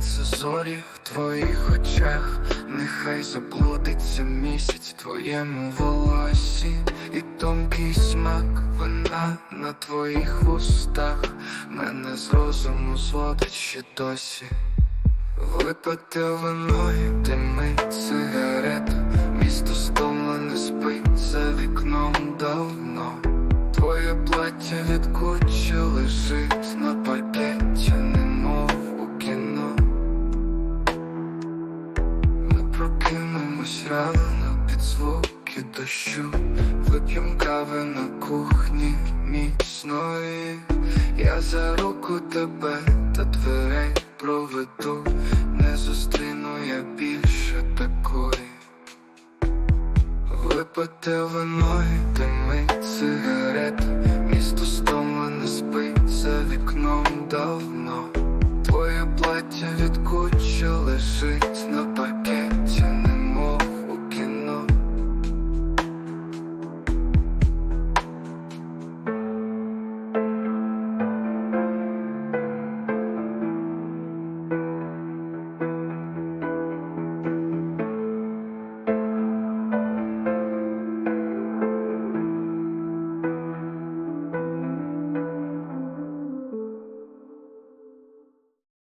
світяться зорі в твоїх очах, нехай заблудиться місяць в твоєму волосі, і тонкий смак вина на твоїх вустах, мене з розуму зводить ще досі. Випити вино і димить сигарета, місто стомлене спить за вікном давно. Твоє плаття від прокинемось рано під звуки дощу, вип'єм кави на кухні міцної, я за руку тебе та дверей проведу, не зустріну я більше такої, випити вино і дими цигарет, місто стомлене спить за вікном давно, твоє плаття від куча лежить.